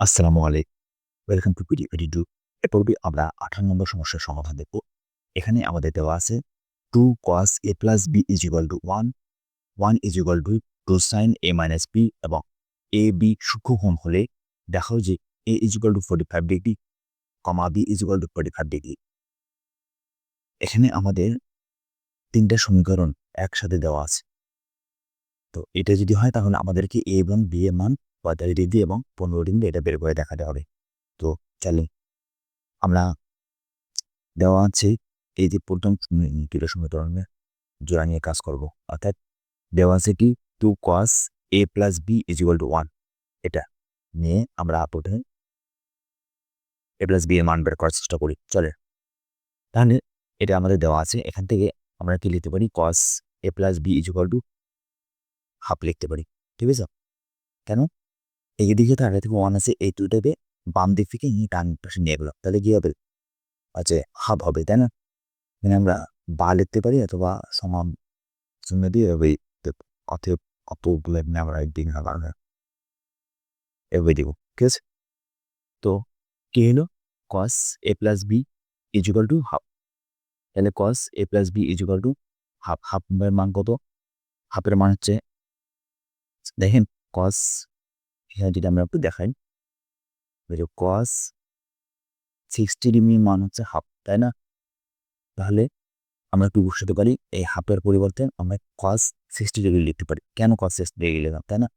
আসসালামু আলাইকুম। Welcome to PD PD two এ পর্বে আমরা আঠারো নম্বর সমস্যার সমাধান দেখব। এখানে আমাদের দেওয়া আছে two cos A plus B is equal to one one is equal to two sine A minus B এবং এ বি সূক্ষ্মকোণ হলে দেখাও যে A is equal to forty five degree comma B is equal to forty five degree এখানে আমাদের তিনটা সমীকরণ একসাথে দেওয়া আছে। তো এটা যদি হয় তাহলে আমাদেরকে এ এবং বি এর মান পঁয়তাল্লিশ ডিগ্রি এবং পনেরো ডিগ্রি এটা বের করে দেখাতে হবে। তো চলে, আমরা দেওয়া আছে এই যে প্রথম কিলো সমীকরণে জোড়া নিয়ে কাজ করব। অর্থাৎ দেওয়া আছে কি two cos A plus B is equal to one এটা নিয়ে আমরা প্রথমে এ প্লাস বি এর মান বের করার চেষ্টা করি। চলে, তাহলে এটা আমাদের দেওয়া আছে। এখান থেকে আমরা কি লিখতে পারি? Cos A plus B is equal to half লিখতে পারি। ঠিক আছে? কেন? এই দিকে তো আগে থেকে ওয়ান আছে, এই দুটাকে বাম দিক থেকে ই ডান পাশে নিয়ে গেলাম। তাহলে কি হবে? আচ্ছা হাফ হবে, তাই না? মানে আমরা বা লিখতে পারি অথবা সমান শূন্য দিয়ে ওই অতএব অতগুলো এমনি আমরা একদিন কারণে এভাবে দিব, ঠিক আছে? তো কি হলো cos A plus B is equal to half তাহলে cos A plus B is equal to half হাফের মান কত? হাফের মান হচ্ছে, দেখেন কস এখানে যদি আমরা একটু দেখাই। কস সিক্সটি ডিগ্রি মান হচ্ছে হাফ তাই না? তাহলে আমরা একটু বসাতে পারি, এই হাফের পরিবর্তে আমরা কস সিক্সটি ডিগ্রি লিখতে পারি। কেন কস সিক্সটি ডিগ্রি লিখলাম, তাই না?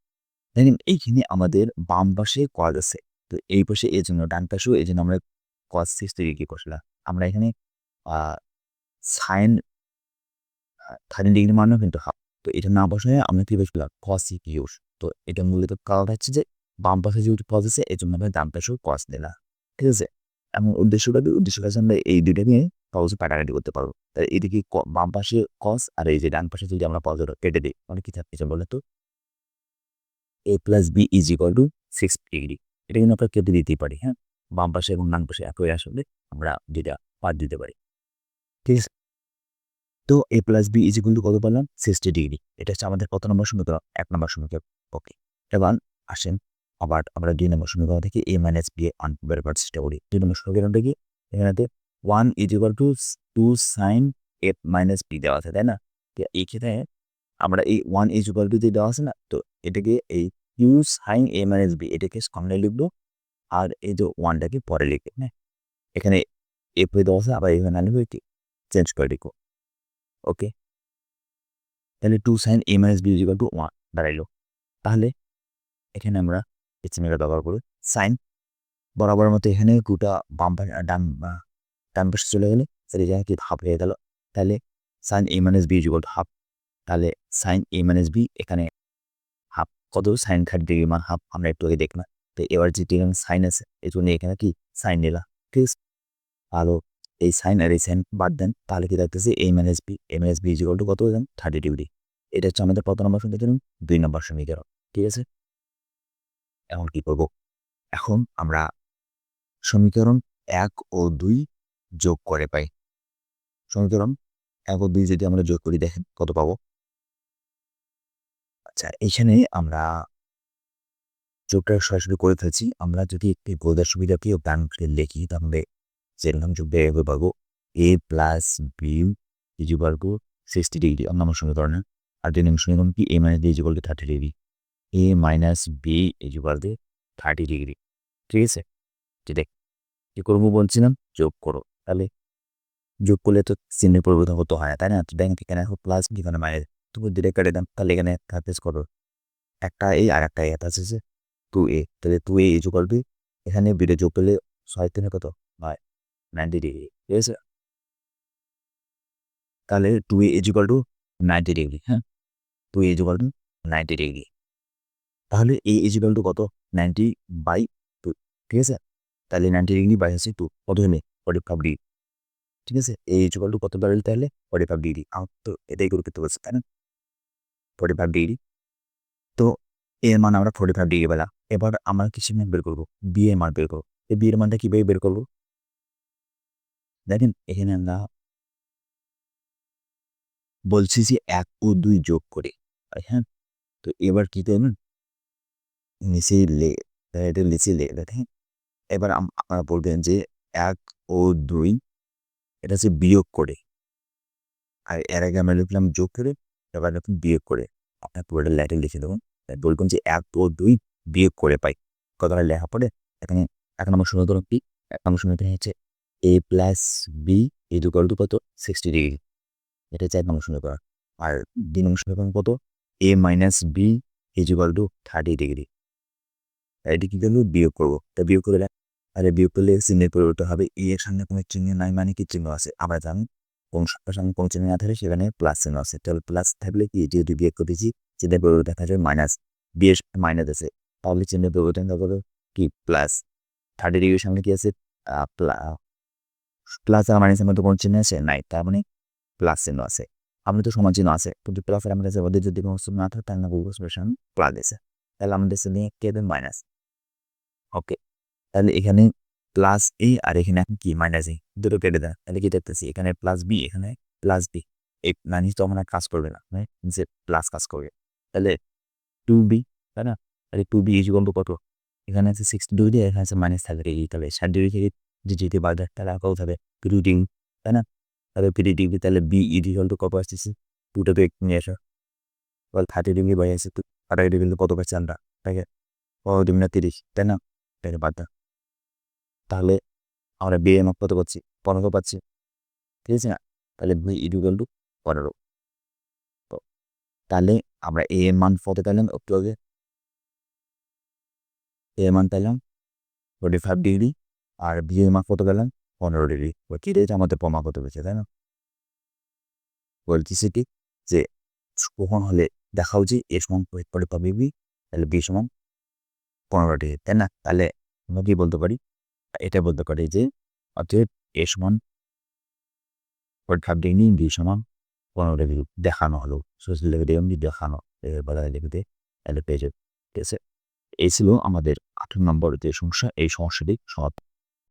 দেখেন, এইখানে আমাদের বাম পাশে কস আছে। তো এই পাশে এই জন্য, ডান পাশেও এই জন্য আমরা কস সিক্সটি ডিগ্রি কষলাম আমরা এখানে সাইন থার্টি ডিগ্রি মানও কিন্তু হাফ তো এটা না বসায় আমরা কি বসলাম কস ইউস তো এটা মূলত কারণ হচ্ছে যে, বাম পাশে যেহেতু পজ আছে এই জন্য আমরা ডান পাশেও কস দিলাম ঠিক আছে? এমন উদ্দেশ্যটা উদ্দেশ্য কাছে আমরা এই দুইটা নিয়ে সহজে কাটাকাটি করতে পারব। তাই এদিকে বাম পাশে কস আর এই যে ডান পাশে যদি আমরা পজটা কেটে দিই, তাহলে কি থাকছে বলে তো? A plus B is equal to six degree এটা কিন্তু আমরা কেটে দিতেই পারি হ্যাঁ? বাম পাশে এবং ডান পাশে একই আসলে আমরা যেটা পাত দিতে পারি, ঠিক আছে? তো A plus B is equal to কত পেলাম সিক্সটি ডিগ্রি এটা হচ্ছে আমাদের কত নম্বর সমীকরণ? এক নম্বর সমীকরণ। ওকে। এবার আসেন, আবার আমরা দুই নম্বর সমীকরণ থেকে এ মাইনাস বি আন বের করার চেষ্টা করি। দুই নম্বর সমীকরণটা কি এখানে one is equal to two sine A minus B দেওয়া আছে, তাই না? এই ক্ষেত্রে আমরা এই ওয়ান ইজ ইকুয়াল টু যে দেওয়া আছে না? তো এটাকে এই ইউ সাইন এ মাইনাস বি এটাকে সামনে লিখব, আর এই যে ওয়ানটাকে পরে লিখবে হ্যাঁ? এখানে এ পরে দেওয়া আছে, আবার এখানে আনব এটি চেঞ্জ করে লিখব, ওকে? তাহলে two sine A minus B is equal to one দাঁড়াইলো। তাহলে এখানে আমরা এচএমএটা ব্যবহার করি সাইন বরাবর মতো এখানে গোটা বাম ডান ডান পাশে চলে গেলে সেটা জায়গায় কি হাফ হয়ে গেল। তাহলে sine A minus B to half তাহলে সাইন এ মাইনাস বি এখানে হাফ কত? সাইন থার্টি ডিগ্রি মান হাফ আমরা একটু আগে দেখলাম। তো এবার যেটি এখানে সাইন আছে এই জন্য এখানে কি? সাইন নিলাম। ঠিক আছে? আরও এই সাইন আর এই সাইন বাদ দেন। তাহলে কি থাকতেছে? M N S B M S B is equal to কত? থার্টি ডিগ্রি এটা হচ্ছে আমাদের কত নম্বর সমীকরণ দুই নম্বর সমীকরণ ঠিক আছে এখন কি করব এখন আমরা সমীকরণ এক ও দুই যোগ করে পাই সমীকরণ এক ও দুই যদি আমরা যোগ করি দেখেন কত পাবো আচ্ছা এইখানে আমরা যোগটা সরাসরি করে ফেলছি আমরা যদি একটি গোলদার সুবিধাকেও ব্যাংক লিখি তাহলে যেরকম যোগ বের পাবো এ প্লাস বি ইজি সিক্সটি ডিগ্রি অন্য আমার সমীকরণে আর দুই নম্বর সমীকরণ কি এ মাইনাস বি ইজি বলতে thirty degree A minus B easy বলতে থার্টি ডিগ্রি ঠিক আছে? যে দেখ, কী করব বলছিলাম? যোগ করো। তাহলে যোগ করলে তো চিহ্নের পরিবর্তন হতে হয় তাই না? ব্যাংক এখানে প্লাস এখানে মাইনাস তবু ডিরেক্ট কাটে দাম তাহলে এখানে থাকতে করো। একটা এ আর একটা এ আছে টু এ তাহলে টু এ ইজ করবি এখানে বিটে যোগ করলে ছয় তিনে কত? নয়। নাইনটি ডিগ্রি ঠিক আছে? তাহলে two A equal to ninety degree হ্যাঁ? Two A equal to ninety degree তাহলে এ ইজিকাল টু কত? নাইনটি বাই টু ঠিক আছে? তাহলে নাইনটি ডিগ্রি বাই হচ্ছে টু কত হলে ফর্টি ফাইভ ডিগ্রি ঠিক আছে? এ ইজিকাল টু কত বাড়লে তাহলে? ফর্টি ফাইভ ডিগ্রি আমার তো এটাই করে করতে পারছে তাই না? ফর্টি ফাইভ ডিগ্রি তো এর মান আমরা ফর্টি ফাইভ ডিগ্রি পেলাম এবার আমরা কিছু মান বের করব? বি মান বের করব। এই বি এর মানটা কীভাবে বের করব? দেখেন, এখানে আমরা বলছি যে এক ও দুই যোগ করে। হ্যাঁ তো এবার কি করবেন নিচে তাই এটা লিচে লেগে দেখেন এবার আপনারা বলবেন যে এক ও দুই, এটা হচ্ছে বিয়োগ করে। আর এর আগে আমরা লিখলাম যোগ করে, এবার লিখুন বিয়োগ করে। আপনার পুরোটা লেটে লিখে দেবো। বলবেন যে এক ও দুই বিয়োগ করে পাই। কথাটা লেখা পড়ে? এখানে এক নম্বর সমীকরণ কি? এক নম্বর সমীকরণ হচ্ছে A plus B equal to কত সিক্সটি ডিগ্রি এটা এক নম্বর সমীকরণ আর দুই নম্বর সমীকরণ কত? A minus B equal to thirty degree এটি কী করব? বিয়োগ করব। তা বিয়োগ করলে, আরে বিয়োগ করলে চিহ্নের পরিবর্তন হবে ই এর সামনে কোনো চিহ্ন নাই মানে কি চিহ্ন আছে? আমরা জানি, কোন সংখ্যার সামনে কোনো চিহ্ন না থাকলে সেখানে প্লাস চিহ্ন আছে। তাহলে প্লাস থাকলে কি? যেহেতু বিয়োগ করতেছি চিহ্নের পরিবর্তন দেখা যাবে মাইনাস বিয়ের মাইনাস আছে। তাহলে চিহ্নের পরিবর্তন হবে কি? প্লাস থার্টি ডিগ্রির সামনে কি আছে? প্লাস আর মাইনাসের মধ্যে কোনো চিহ্ন আছে? নাই। তার মানে প্লাস চিহ্ন আছে। আমাদের তো সমান চিহ্ন আছে। কিন্তু প্লাস আর মাইনাসের মধ্যে যদি কোনো না থাকে তাহলে না বলব এক্সপ্রেশন প্লাস আছে তাহলে আমাদের চিহ্নে কে দেবে মাইনাস ওকে তাহলে এখানে প্লাস এ আর এখানে এখন কি? মাইনাস এ দুটো কেটে দেয় তাহলে কি দেখতেছি এখানে প্লাস বি এখানে প্লাস বি এই নানি তো আমার কাজ করবে না। মানে যে প্লাস কাজ করবে তাহলে টু বি তাই না? তাহলে টু বি ইজ কত? এখানে আছে সিক্স ডিগ্রি এখানে আছে মাইনাস থাকবে এই তাহলে। ষাট ডিগ্রি থেকে যে যেতে বাদ তাহলে আঁকাও থাকবে গ্রিডিং তাই না? তাহলে থ্রি ডিগ্রি তাহলে বি ইডি হল তো কত আসতেছে? টুটা তো একটু নিয়ে আসো। থার্টি ডিগ্রি বাই আছে তো আঠারো ডিগ্রি কত পাচ্ছি আমরা? তাকে কত ডিগ্রি না তিরিশ, তাই না? তাই বাদ। তাহলে আমরা বি এম কত পাচ্ছি? পনেরো পাচ্ছি। ঠিক আছে না? তাহলে বি ইডুকাল টু পনেরো। তো তাহলে আমরা এ এর মান কত পেলাম একটু আগে? এ এর মান পেলাম ফোর্টি ফাইভ ডিগ্রি আর বি এর মান কত পেলাম? পনেরো ডিগ্রি কি রেট আমাদের প্রমাণ করতে পেরেছে তাই না? বলতেছি কি যে কখন হলে দেখা উচিত, এ সমান পরে পাবে বি, তাহলে বি সমান পনেরো ডিগ্রি তাই না? তাহলে আমরা কি বলতে পারি? এটা বলতে পারি যে, অতএব এ সমান ফোর্টি ফাইভ ডিগ্রি, বি সমান পনেরো ডিগ্রি, দেখানো হলো। সোশ্যাল লেভেলে দেখানো বলা লেভেলে এলে পেয়ে যাবে, ঠিক আছে? এই ছিল আমাদের আঠারো নম্বর যে সমস্যা, এই সমস্যাটি সমাধান